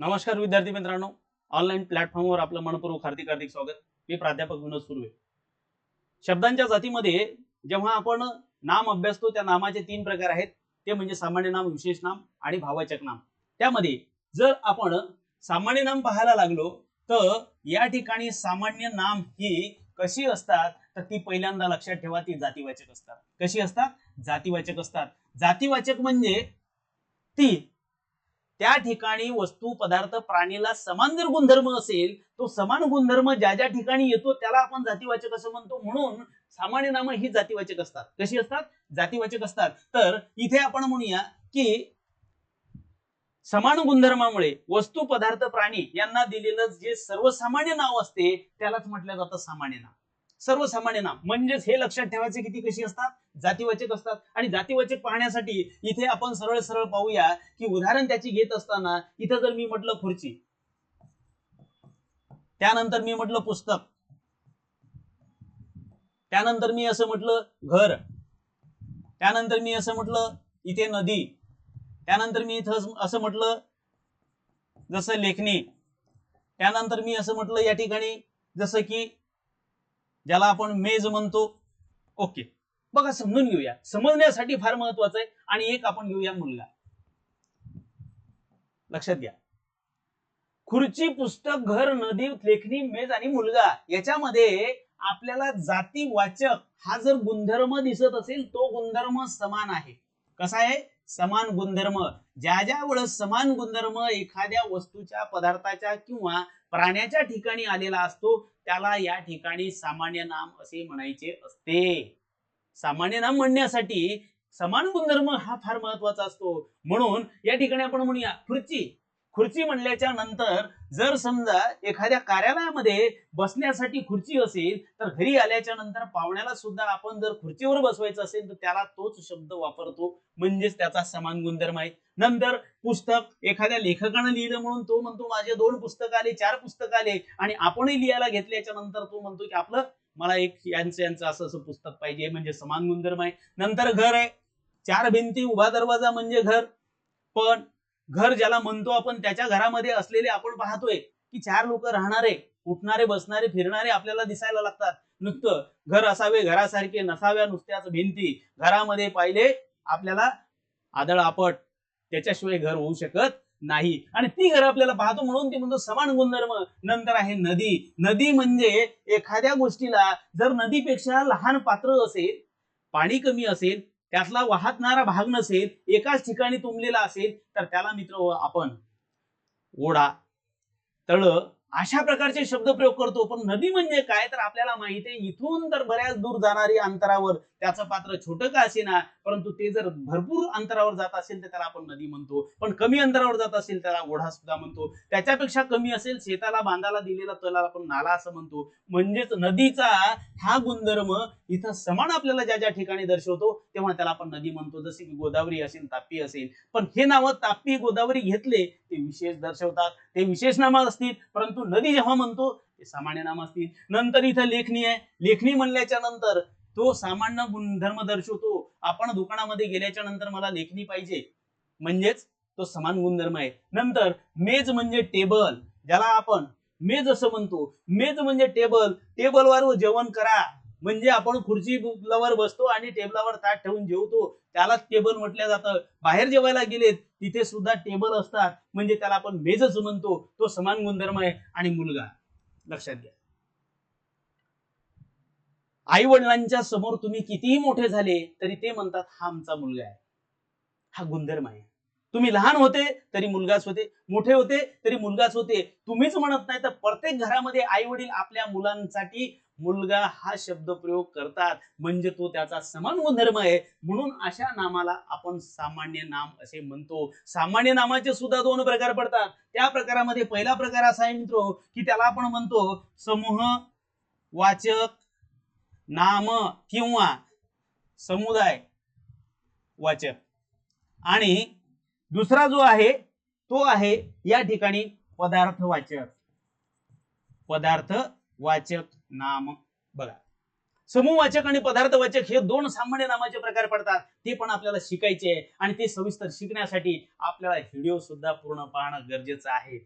नमस्कार विद्यार्थी मित्रांनो. ऑनलाईन प्लॅटफॉर्मवर आपलं मनपूर्वक हार्दिक हार्दिक स्वागत. मी प्राध्यापक विनोद सुर्वे. शब्दांच्या जातीमध्ये जेव्हा आपण नाम अभ्यासतो त्या नामाचे तीन प्रकार आहेत. ते म्हणजे सामान्य नाम विशेष नाम आणि भावाचक नाम. त्यामध्ये जर आपण सामान्य नाम पाहायला लागलो तर या ठिकाणी सामान्य नाम ही कशी असतात? तर ती पहिल्यांदा लक्षात ठेवा ती जातीवाचक असतात. कशी असतात? जातीवाचक असतात. जातीवाचक म्हणजे ती त्या ठिकाणी वस्तू पदार्थ प्राणीला समान जर गुणधर्म असेल तो समान गुणधर्म ज्या ज्या ठिकाणी येतो त्याला आपण जातीवाचक असं म्हणतो. म्हणून सामान्य नामं ही जातीवाचक असतात. कशी असतात? जातीवाचक असतात. तर इथे आपण म्हणूया की समान गुणधर्मामुळे वस्तू पदार्थ प्राणी यांना दिलेलं जे सर्वसामान्य नाव असते त्यालाच म्हटलं जातं सामान्य नाव. सर्वसामान्य नाम म्हणजेच हे लक्षात ठेवायचे किती कशी असतात? जातीवाचक असतात. आणि जातीवाचक पाहण्यासाठी इथे आपण सरळ सरळ पाहूया की उदाहरण त्याची घेत असताना इथं जर मी म्हटलं खुर्ची. त्यानंतर मी म्हटलं पुस्तक. त्यानंतर मी असं म्हटलं घर. त्यानंतर मी असं म्हटलं इथे नदी. त्यानंतर मी इथं असं म्हटलं जसं लेखणी. त्यानंतर मी असं म्हटलं या ठिकाणी जसं की ज्याला आपण मेज म्हणतो. ओके. बघा समजून घेऊया. समजण्यासाठी फार महत्वाचं आहे आणि एक आपण घेऊया मुलगा. लक्षात घ्या. खुर्ची पुस्तक घर नदी लेखणी मेज आणि मुलगा याच्यामध्ये आपल्याला जाती वाचक हा जर गुणधर्म दिसत असेल तो गुणधर्म समान आहे. कसा आहे? समान गुणधर्म ज्या ज्या वेळेस समान गुणधर्म एखाद्या वस्तूच्या पदार्थाच्या किंवा प्राण्याच्या ठिकाणी आलेला असतो त्याला या ठिकाणी सामान्य नाम असे म्हणायचे असते. सामान्य नाम म्हणण्यासाठी समान गुणधर्म हा फार महत्त्वाचा असतो. म्हणून या ठिकाणी आपण म्हणूया खुर्ची. खुर्ची म्हणल्याच्या नंतर जर समजा एखाद्या कार्यालयामध्ये बसण्यासाठी खुर्ची असेल तर घरी आल्याच्यानंतर पाहुण्याला सुद्धा आपण जर खुर्चीवर बसवायचं असेल तर त्याला तोच शब्द वापरतो. म्हणजेच त्याचा समान गुणधर्म आहे. नंतर पुस्तक एखाद्या लेखकानं लिहिलं म्हणून तो म्हणतो माझे दोन पुस्तक आले चार पुस्तक आले. आणि आपणही लिहायला घेतल्याच्या नंतर तो म्हणतो की आपलं मला एक यांचं यांचं असं असं पुस्तक पाहिजे. म्हणजे समान गुणधर्म आहे. नंतर घर आहे. चार भिंती उभा दरवाजा म्हणजे घर. पण घर ज्याला म्हणतो आपण त्याच्या घरामध्ये असलेले आपण पाहतोय की चार लोक राहणारे उठणारे बसणारे फिरणारे आपल्याला दिसायला लागतात. नुसतं घर असावे घरासारखे नसाव्या नुसत्याच भिंती. घरामध्ये पाहिले आपल्याला आदळ आपट त्याच्याशिवाय घर होऊ शकत नाही. आणि ती घर आपल्याला पाहतो म्हणून ती म्हणतो समान गुणधर्म. नंतर आहे नदी. नदी म्हणजे एखाद्या गोष्टीला जर नदीपेक्षा लहान पात्र असेल पाणी कमी असेल त्यातला वाहतणारा भाग नसेल एकाच ठिकाणी तुंबलेला असेल तर त्याला मित्र आपण ओढा तळ अशा प्रकारचे शब्द प्रयोग करतो. पण नदी म्हणजे काय? तर आपल्याला माहिती आहे इथून तर बऱ्याच दूर जाणारी अंतरावर त्याचं पात्र छोटं का असेना? परंतु ते जर भरपूर अंतरावर जात असेल तर त्याला आपण नदी म्हणतो. पण कमी अंतरावर जात असेल त्याला ओढा सुद्धा म्हणतो. त्याच्यापेक्षा कमी असेल शेताला बांधाला दिलेला तलाला आपण नाला असं म्हणतो. म्हणजेच नदीचा हा गुणधर्म इथं समान आपल्याला ज्या ज्या ठिकाणी दर्शवतो तेव्हा त्याला आपण नदी म्हणतो. जसे की गोदावरी असेल तापी असेल. पण हे नावं तापी गोदावरी घेतले ते विशेष दर्शवतात. ते विशेष नाम असतील परंतु नदी जेव्हा म्हणतो ते सामान्य नाम असतील. नंतर इथं लेखणी आहे. लेखणी म्हणल्याच्या नंतर तो सामान्य गुणधर्म दर्शवतो. आपण दुकानामध्ये गेल्याच्यानंतर मला लेखणी पाहिजे. म्हणजेच तो समान गुणधर्म आहे. नंतर मेज म्हणजे टेबल. ज्याला आपण मेज असं म्हणतो. मेज म्हणजे टेबल. टेबलवर जेवण करा. म्हणजे आपण खुर्चीवर बसतो आणि टेबलावर ताट ठेवून जेवतो. त्यालाच टेबल म्हटलं जातं. बाहेर जेवायला गेलेत तिथे सुद्धा टेबल असतात. म्हणजे त्याला आपण मेजच म्हणतो. तो समान गुणधर्म आहे आणि मुलगा. लक्षात घ्या. आई वडिलांच्या समोर तुम्ही कितीही मोठे झाले तरी ते म्हणतात हा आमचा मुलगा आहे. हा गुणधर्म आहे. तुम्ही लहान होते तरी मुलगाच होते. मोठे होते तरी मुलगाच होते. तुम्हीच म्हणत नाही तर प्रत्येक घरामध्ये आई वडील आपल्या मुलांसाठी मुलगा हा शब्द प्रयोग करतात. म्हणजे तो त्याचा समान गुणधर्म आहे. म्हणून अशा नामाला आपण सामान्य नाम असे म्हणतो. सामान्य नामाचे सुद्धा दोन प्रकार पडतात. त्या प्रकारामध्ये पहिला प्रकार असा आहे मित्र की त्याला आपण म्हणतो समूह वाचक नाम किंवा समुदाय वाचक. आणि दुसरा जो आहे तो आहे या ठिकाणी पदार्थ वाचक पदार्थ वाचक नाम. बघा. समूहवाचक आणि पदार्थवाचक हे दोन सामान्य नामाचे प्रकार पडतात. ते पण आपल्याला शिकायचे आहे. आणि ते सविस्तर शिकण्यासाठी आपल्याला व्हिडिओ सुद्धा पूर्ण पाहणं गरजेचं आहे.